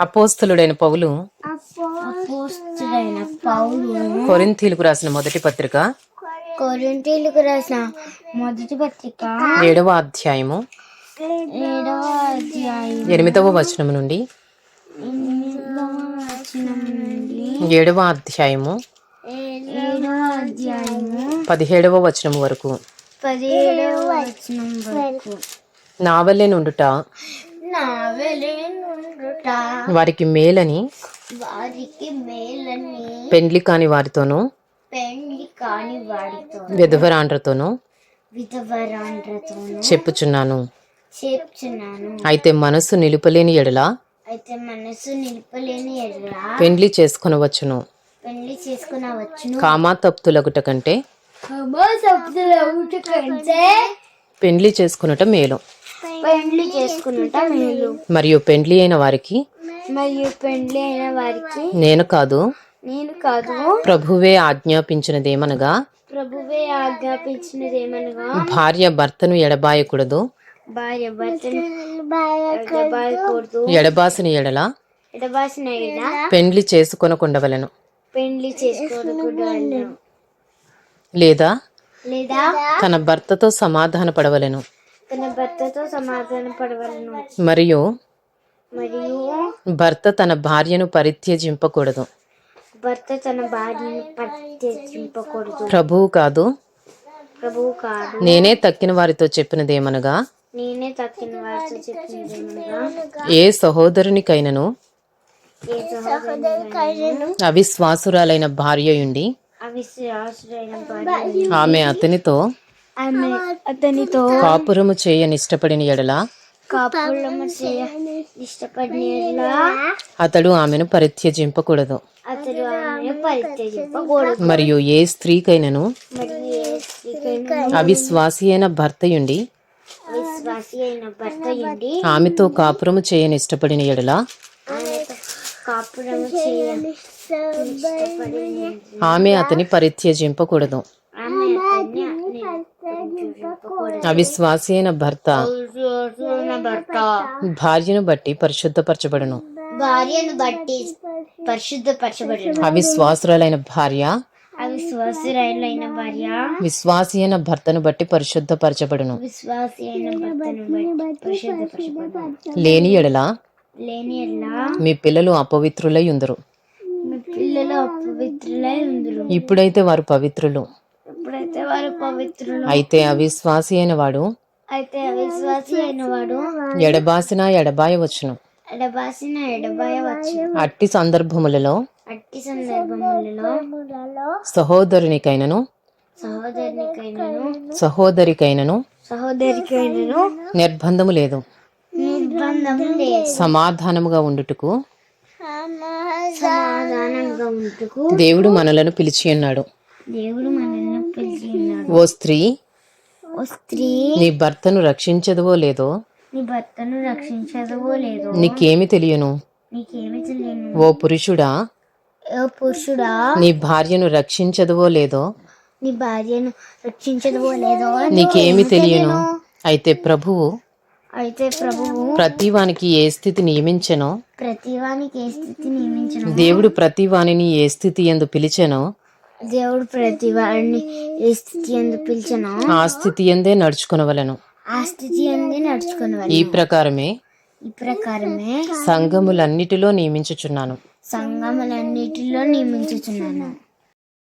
అపోస్తలుడైన పౌలు. కొరింథీలకు రాసిన మొదటి పత్రిక. కొరింథీలకు రాసిన మొదటి పత్రిక. ఏడవ అధ్యాయము. ఎనిమిదవ వచనం నుండి. ఏడవ అధ్యాయము. పదిహేడవ వచనం వరకు. పదిహేడవ వచనం వరకు. నా వల్లే నుండుట. నా నుండుట వారికి మేలని వారికి మేలని. పెండ్లి కాని వారితోనూ పెండ్లి కాని వాడితో విధవరాండ్రతోనూ విధవరాండ్రతోను చెప్పుచున్నాను. చెప్తున్నాను అయితే మనస్సు నిలుపలేని ఎడల అయితే మనసు నిలుపలేని ఎడలా పెండ్లి చేసుకొనవచ్చును. పెళ్ళి చేసుకునవచ్చును. కామాతప్తులగుట కంటే కంటే పెండ్లి చేసుకునుట మేలు. పెండ్లి చేసుకున్నట మేలు మరియు పెండ్లి అయిన వారికి? మరియు పెండ్లి అయిన వారికి? నేను కాదు. నేను కాదు. ప్రభువే ఆజ్ఞాపించినదేమనగా? ప్రభువే ఆజ్ఞాపించినది ఏమనగా భార్య భర్తను ఎడబాయకూడదు. భార్య భర్తను ఎడబాయకూడదు. ఎడబాసిన ఎడల? ఎడబాసిన ఎడ పెండ్లి చేసుకొనకుండవలెను. పెండ్లి చేసుకోకూడదు లేదా? లేదా? తన భర్తతో సమాధాన పడవలెను తన భర్తతో సమాధాన పడవలను. మరియు మరియు భర్త తన భార్యను పరిత్యజింపకూడదు. భర్త తన భార్యను పట్టింపకూడదు ప్రభువు కాదు. ప్రభువు కాదు. నేనే తక్కిన వారితో చెప్పినదేమనగా? నేనే తక్కిన వారితో చెప్పింది ఏమనగా ఏ సహోదరునికైనను? ఏ అవిశ్వాసురాలైన భార్య ఆమె అతనితో ఆమె అతనితో కాపురము చేయనిష్టపడిన ఎడల? కాపులము చేయ ఇష్టపడిన అతడు ఆమెను పరిత్యజింపకూడదు. అతడు ఆమెను పరిత్యజింపకూడదు. మరియు ఏ స్త్రీకైనను అవిశ్వాసి అయిన భర్తయుండి? ఆమెతో కాపురము చేయనిష్టపడిన ఎడల? ఆమెతో కాపురము చేయ ఇష్టపడిన ఆమె అతని పరిత్యజింపకూడదు. పరిత్యజింపకూడదు అవిశ్వాసి అయిన భర్త. భార్యను బట్టి పరిశుద్ధపరచబడును. భార్యను బట్టి పరిశుద్ధపరచబడను. అవిశ్వాసురాలైన భార్య. అవిశ్వాసురైన భార్య. విశ్వాసి అయిన భర్తను బట్టి పరిశుద్ధపరచబడును. విశ్వాసి అయిన భర్తను బట్టి పరిశుద్ధపరచబడను. లేని ఎడల లేని ఎల్లా మీ పిల్లలు అపవిత్రులై ఉందరు. మీ పిల్లలు అపవిత్రులై ఉందరు. ఇప్పుడైతే వారు పవిత్రులు. వారు పవిత్రులు. అయితే అవిశ్వాసి అయిన వాడు అయితే అవిశ్వాసి అయిన వాడు ఎడబాసిన ఎడబాయవచ్చును ఎడబాసిన ఎడబాయవచ్చు అట్టి సందర్భములలో అట్టి సందర్భములలో సహోదరునికైనను సహోదరునికైనను సహోదరికైనను సహోదరికైనను నిర్బంధము లేదు. నిర్బంధం లేదు. సమాధానముగా ఉండుటకు దేవుడు మనలను పిలిచి ఉన్నాడు దేవుడు ఓ స్త్రీ ఓ స్త్రీ నీ భర్తను రక్షించదువో లేదో? నీ భర్తను రక్షించదవో లేదో? నీకేమి తెలియను? నీకేమి తెలియను? ఓ పురుషుడా ఓ పురుషుడా నీ భార్యను రక్షించదువో లేదో? నీ భార్యను రక్షించదవో లేదో నీకేమి తెలియను? అయితే ప్రభువు అయితే ప్రభువు ప్రతివానికి ఏ స్థితి నియమించెనో? ప్రతివానికి ఏ స్థితి నియమించను? దేవుడు ప్రతివానిని ఏ స్థితి ఎందు పిలిచెనో? దేవుడు ప్రతివాడిని ఏ స్థితి ఎందు పిలిచనో. ఆ స్థితి ఎందే నడుచుకొనవలెను. ఆ స్థితి ఎందు నడుచుకుని ఈ ప్రకారమే ఈ ప్రకారమే సంఘములన్నిటిలో నియమించుచున్నాను. సంఘములన్నిటిలో నియమించుచున్నాను.